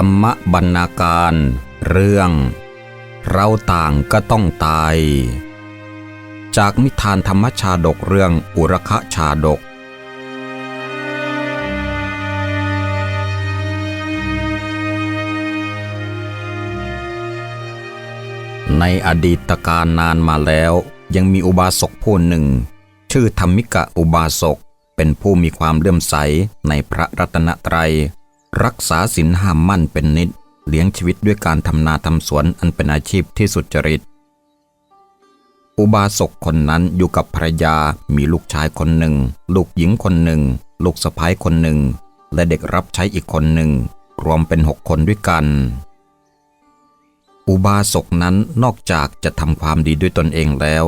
รรมบรรณาการ เรื่อง เราต่างก็ต้องตาย จากนิทานธรรมชาดกเรื่องอุรคชาดก ในอดีตการนานมาแล้ว ยังมีอุบาสกผู้หนึ่ง ชื่อธรรมิกะอุบาสกเป็นผู้มีความเลื่อมใสในพระรัตนตรัย รักษาศีลห้ามมั่นเป็นนิด เลี้ยงชีวิตด้วยการทำนาทำสวนอันเป็นอาชีพที่สุจริต อุบาสกคนนั้นอยู่กับภรรยา มีลูกชายคนหนึ่ง ลูกหญิงคนหนึ่ง ลูกสะพ้ายคนหนึ่ง และเด็กรับใช้อีกคนหนึ่ง รวมเป็นหกคนด้วยกัน อุบาสกนั้นนอกจากจะทำความดีด้วยตนเองแล้ว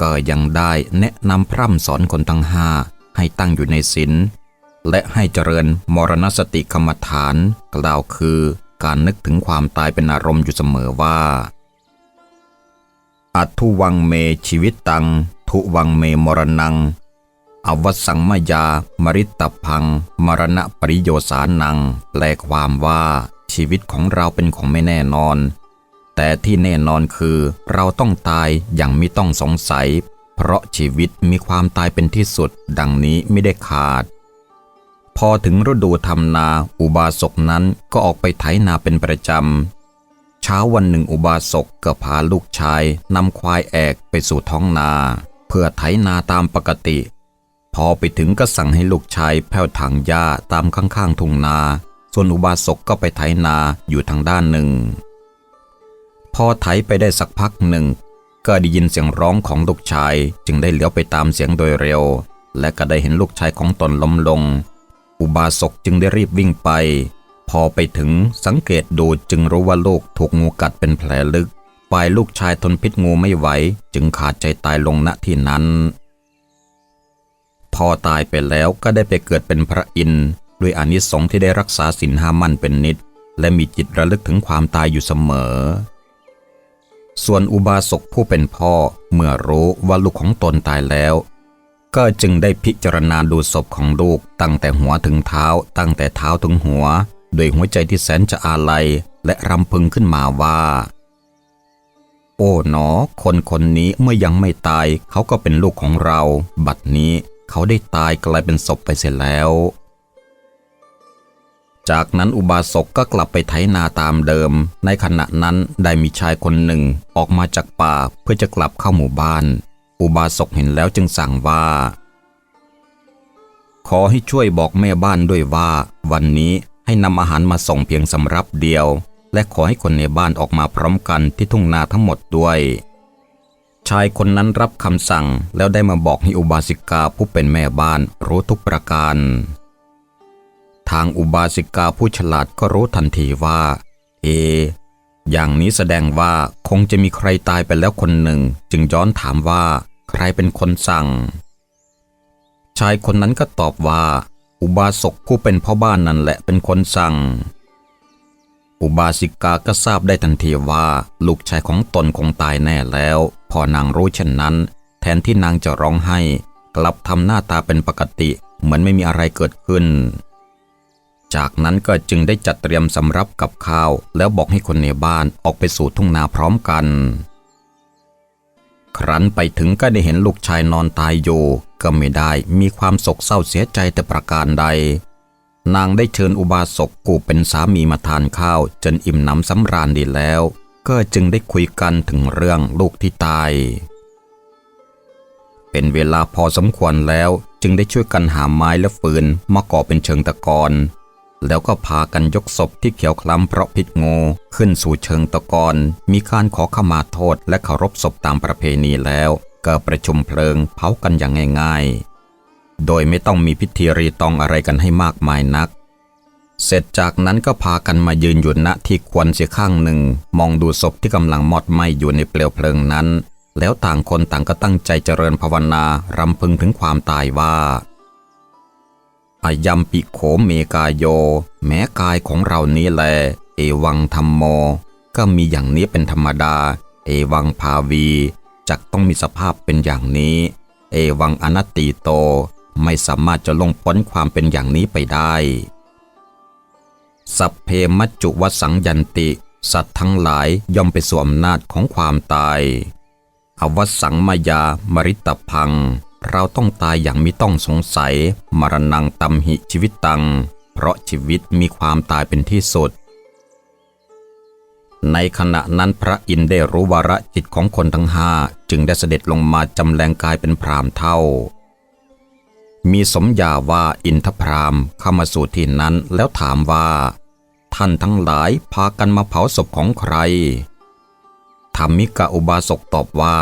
ก็ยังได้แนะนำพร่ำสอนคนทั้งห้าให้ตั้งอยู่ในศีล และให้เจริญมรณสติกรรมฐาน กล่าวคือ การนึกถึงความตายเป็นอารมณ์อยู่เสมอว่า อัทุวังเมชีวิตตัง ทุวังเมมรณัง อวสังมยา มริตตพัง มรณะปริโยสานัง แปลความว่า ชีวิตของเราเป็นของไม่แน่นอน แต่ที่แน่นอนคือเราต้องตายอย่างไม่ต้องสงสัย เพราะชีวิตมีความตายเป็นที่สุด ดังนี้ไม่ได้ขาด พอถึงฤดูทำนาอุบาสกนั้นก็ออกไปไถนาเป็นประจำ เช้าวันหนึ่งอุบาสกก็พาลูกชายนำควายแอกไปสู่ท้องนา เพื่อไถนาตามปกติ พอไปถึงก็สั่งให้ลูกชายแผ่วถังหญ้าตามข้างๆทุ่งนา ส่วนอุบาสกก็ไปไถนาอยู่ทางด้านหนึ่ง พอไถไปได้สักพักหนึ่ง ก็ได้ยินเสียงร้องของลูกชายจึงได้เลี้ยวไปตามเสียงโดยเร็ว และก็ได้เห็นลูกชายของตนล้มลง อุบาสกจึงได้รีบวิ่งไป พอไปถึงสังเกตดูจึงรู้ว่าลูกถูกงูกัดเป็นแผลลึกฝ่ายลูกชายทนพิษงูไม่ไหว จึงขาดใจตายลงณที่นั้นพอตายไปแล้วก็ได้ไปเกิดเป็นพระอินทร์ด้วยอนิสงส์ที่ได้รักษาศีลห้ามั่นเป็นนิด และมีจิตระลึกถึงความตายอยู่เสมอ ส่วนอุบาสกผู้เป็นพ่อเมื่อรู้ว่าลูกของตนตายแล้ว ก็จึงได้พิจารณาดูศพของลูกตั้งแต่หัวถึงเท้า ตั้งแต่เท้าถึงหัวโดยหัวใจที่แสนจะอาลัยและรำพึงขึ้นมาว่า โอ้หนอ คนคนนี้เมื่อยังไม่ตายเขาก็เป็นลูกของเรา บัดนี้เขาได้ตายกลายเป็นศพไปเสียแล้ว จากนั้นอุบาสกก็กลับไปไถนาตามเดิม ในขณะนั้นได้มีชายคนหนึ่งออกมาจากป่าเพื่อจะกลับเข้าหมู่บ้าน อุบาสกเห็นแล้วจึงสั่งว่า ขอให้ช่วยบอกแม่บ้านด้วยว่า วันนี้ให้นำอาหารมาส่งเพียงสำรับเดียว และขอให้คนในบ้านออกมาพร้อมกันที่ทุ่งนาทั้งหมดด้วย ชายคนนั้นรับคำสั่งแล้วได้มาบอกให้อุบาสิกาผู้เป็นแม่บ้านรู้ทุกประการ ทางอุบาสิกาผู้ฉลาดก็รู้ทันทีว่า เอ อย่างนี้แสดงว่าคงจะมีใครตายไปแล้วคนหนึ่ง จึงย้อนถามว่าใครเป็นคนสั่ง ชายคนนั้นก็ตอบว่า อุบาสกผู้เป็นพ่อบ้านนั่นแหละเป็นคนสั่ง อุบาสิกาก็ทราบได้ทันทีว่า ลูกชายของตนคงตายแน่แล้ว พอนางรู้เช่นนั้น แทนที่นางจะร้องไห้ กลับทำหน้าตาเป็นปกติ เหมือนไม่มีอะไรเกิดขึ้น จากนั้นก็จึงได้จัดเตรียมสำรับกับข้าว แล้วบอกให้คนในบ้านออกไปสู่ทุ่งนาพร้อมกัน ครั้นไปถึงก็ได้เห็นลูกชายนอนตายอยู่ก็ไม่ได้มีความโศกเศร้าเสียใจแต่ประการใด นางได้เชิญอุบาสกกูเป็นสามีมาทานข้าว จนอิ่มหนำสำราญดีแล้ว ก็จึงได้คุยกันถึงเรื่องลูกที่ตาย เป็นเวลาพอสมควรแล้วจึงได้ช่วยกันหาไม้และฟืนมาก่อเป็นเชิงตะกอน แล้วก็พากันยกศพที่เขียวคล้ำเพราะพิษงูขึ้นสู่เชิงตะกอนมีการขอขมาโทษและเคารพศพตามประเพณีแล้วก็ประชุมเพลิงเผากันอย่างง่าย ๆ โดยไม่ต้องมีพิธีรีตองอะไรกันให้มากมายนัก เสร็จจากนั้นก็พากันมายืนอยู่ณที่ควรเสียข้างหนึ่ง มองดูศพที่กำลังมอดไหม้อยู่ในเปลวเพลิงนั้น แล้วต่างคนต่างก็ตั้งใจเจริญภาวนารำพึงถึงความตายว่า อายัมปิโขเมกายโย แม้กายของเรานี้แล เอวังธรรมโม ก็มีอย่างนี้เป็นธรรมดา เอวังภาวีจักต้องมีสภาพเป็นอย่างนี้ เอวังอนัตติโต ไม่สามารถจะลงพ้นความเป็นอย่างนี้ไปได้ สัพเพมัจจุวสังยันติ สัตว์ทั้งหลายย่อมไปสู่อำนาจของความตาย อวสังมายามริตพัง เราต้องตายอย่างมิต้องสงสัย มรณงตัมหิชีวิตตัง เพราะชีวิตมีความตายเป็นที่สุด ในขณะนั้นพระอินทร์ได้รู้วาระจิตของคนทั้งห้าจึงได้เสด็จลงมาจำแรงกายเป็นพรามเท่า มีสมญาว่าอินทพรามเข้ามาสู่ที่นั้นแล้วถามว่า ท่านทั้งหลายพากันมาเผาศพของใครธรรมิกะอุบาสกตอบว่า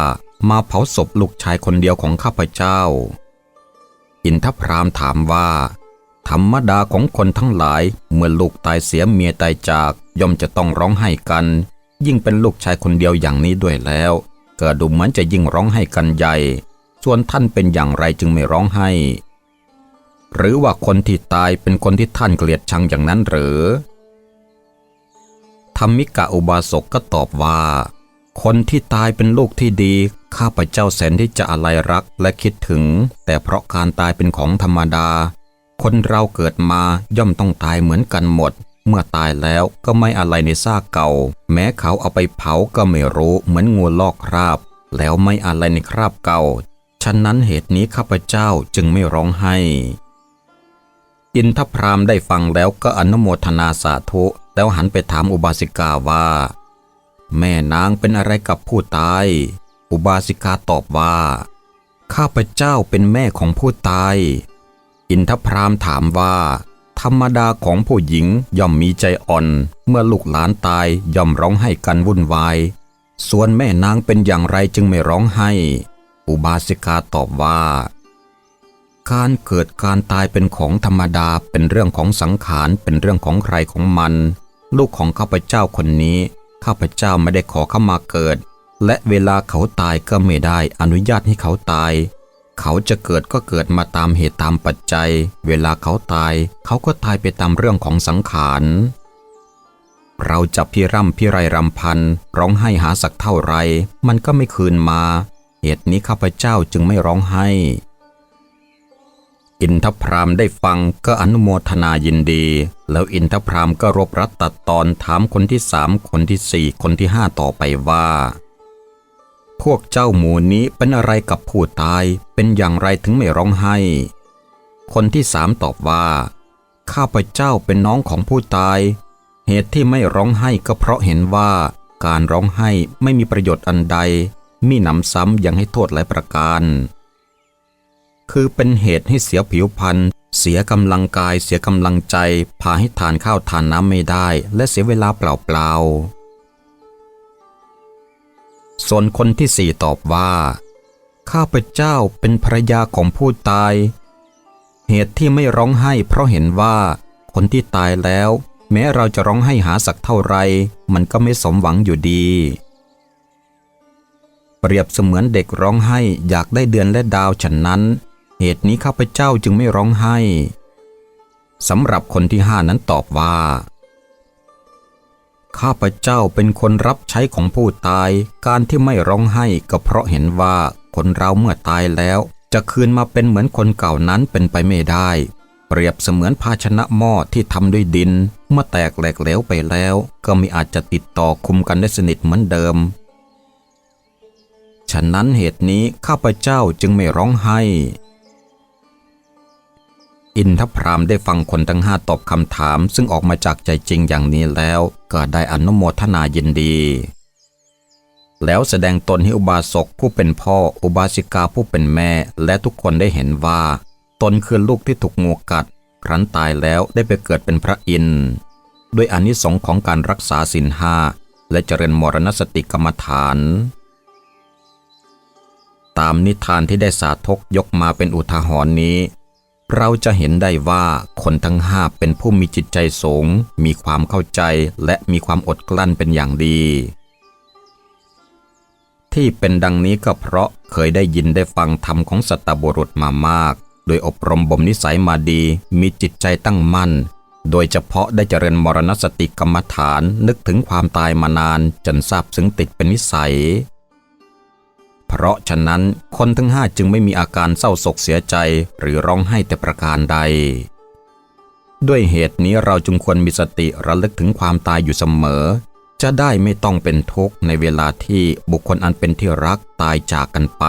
มาเผาศพลูกชายคนเดียวของข้าพเจ้า อินทพรามถามว่า ธรรมดาของคนทั้งหลายเมื่อลูกตายเสียเมียตายจากย่อมจะต้องร้องไห้กัน ยิ่งเป็นลูกชายคนเดียวอย่างนี้ด้วยแล้วเกิดดูเหมือนจะยิ่งร้องไห้กันใหญ่ ส่วนท่านเป็นอย่างไรจึงไม่ร้องไห้ หรือว่าคนที่ตายเป็นคนที่ท่านเกลียดชังอย่างนั้นหรือธรรมิกะอุบาสกก็ตอบว่า คนที่ตายเป็นลูกที่ดี ข้าพเจ้าแสนที่จะอะไรรักและคิดถึง แต่เพราะการตายเป็นของธรรมดา คนเราเกิดมาย่อมต้องตายเหมือนกันหมด เมื่อตายแล้วก็ไม่อะไรในซากเก่า แม้เขาเอาไปเผาก็ไม่รู้เหมือนงูลอกคราบ แล้วไม่อะไรในคราบเก่า ฉะนั้นเหตุนี้ข้าพเจ้าจึงไม่ร้องไห้อินทพรามได้ฟังแล้วก็อนุโมทนาสาธุ แล้วหันไปถามอุบาสิกาว่า แม่นางเป็นอะไรกับผู้ตาย อุบาสิกาตอบว่า ข้าพเจ้าเป็นแม่ของผู้ตาย อินทพรามถามว่า ธรรมดาของผู้หญิงย่อมมีใจอ่อน เมื่อลูกหลานตายย่อมร้องไห้กันวุ่นวาย ส่วนแม่นางเป็นอย่างไรจึงไม่ร้องไห้ อุบาสิกาตอบว่า การเกิดการตายเป็นของธรรมดาเป็นเรื่องของสังขารเป็นเรื่องของใครของมัน ลูกของข้าพเจ้าคนนี้ ข้าพเจ้าไม่ได้ขอเข้ามาเกิด และเวลาเขาตายก็ไม่ได้อนุญาตให้เขาตาย เขาจะเกิดก็เกิดมาตามเหตุตามปัจจัย เวลาเขาตาย เขาก็ตายไปตามเรื่องของสังขารเราจะพิร่ำพิไรรำพันร้องไห้หาสักเท่าไร มันก็ไม่คืนมา เหตุนี้ข้าพเจ้าจึงไม่ร้องไห้ อินทพรามได้ฟังก็อนุโมทนายินดี แล้วอินทพรามก็รบรัดตัดตอนถามคนที่สามคนที่สี่คนที่ห้าต่อไปว่า พวกเจ้าหมูนี้เป็นอะไรกับผู้ตาย เป็นอย่างไรถึงไม่ร้องไห้ คนที่สามตอบว่า ข้าพเจ้าเป็นน้องของผู้ตาย เหตุที่ไม่ร้องไห้ก็เพราะเห็นว่าการร้องไห้ไม่มีประโยชน์อันใด มีหนำซ้ำยังให้โทษหลายประการ คือเป็นเหตุให้เสียผิวพรรณเสียกำลังกายเสียกำลังใจ พาให้ทานข้าวทานน้ำไม่ได้ และเสียเวลาเปล่าๆส่วนคนที่สี่ตอบว่า ข้าพเจ้าเป็นภรยาของผู้ตาย เหตุที่ไม่ร้องไห้เพราะเห็นว่าคนที่ตายแล้ว แม้เราจะร้องไห้หาสักเท่าไร มันก็ไม่สมหวังอยู่ดี เปรียบเสมือนเด็กร้องไห้อยากได้เดือนและดาวฉันนั้น เหตุนี้ข้าพเจ้าจึงไม่ร้องไห้สำหรับคนที่ห้านั้นตอบว่า ข้าพเจ้าเป็นคนรับใช้ของผู้ตาย การที่ไม่ร้องไห้ก็เพราะเห็นว่าคนเราเมื่อตายแล้ว จะคืนมาเป็นเหมือนคนเก่านั้นเป็นไปไม่ได้ เปรียบเสมือนภาชนะหม้อที่ทำด้วยดิน เมื่อแตกแหลกเหลวไปแล้ว ก็ไม่อาจจะติดต่อคุมกันได้สนิทเหมือนเดิม ฉะนั้นเหตุนี้ข้าพเจ้าจึงไม่ร้องไห้ อินทพรามได้ฟังคนทั้งห้าตอบคำถาม ซึ่งออกมาจากใจจริงอย่างนี้แล้ว ก็ได้อนุโมทนายินดี แล้วแสดงตนให้อุบาสกผู้เป็นพ่ออุบาสิกาผู้เป็นแม่ และทุกคนได้เห็นว่า ตนคือลูกที่ถูกงูกัด ครั้นตายแล้วได้ไปเกิดเป็นพระอินทร์ด้วยอานิสงส์ของการรักษาศีลห้าและเจริญมรณสติกรรมฐาน ตามนิทานที่ได้สาธกยกมาเป็นอุทาหรณ์นี้ เราจะเห็นได้ว่าคนทั้งห้าเป็นผู้มีจิตใจสูง มีความเข้าใจและมีความอดกลั้นเป็นอย่างดี ที่เป็นดังนี้ก็เพราะเคยได้ยินได้ฟังธรรมของสัตบุรุษมามาก โดยอบรมบ่มนิสัยมาดี มีจิตใจตั้งมั่น โดยเฉพาะได้เจริญมรณสติกรรมฐานนึกถึงความตายมานานจนทราบซึ้งติดเป็นนิสัย เพราะฉะนั้นคนทั้งห้าจึงไม่มีอาการเศร้าโศกเสียใจหรือร้องไห้แต่ประการใด ด้วยเหตุนี้เราจึงควรมีสติระลึกถึงความตายอยู่เสมอ จะได้ไม่ต้องเป็นทุกข์ในเวลาที่บุคคลอันเป็นที่รักตายจากกันไป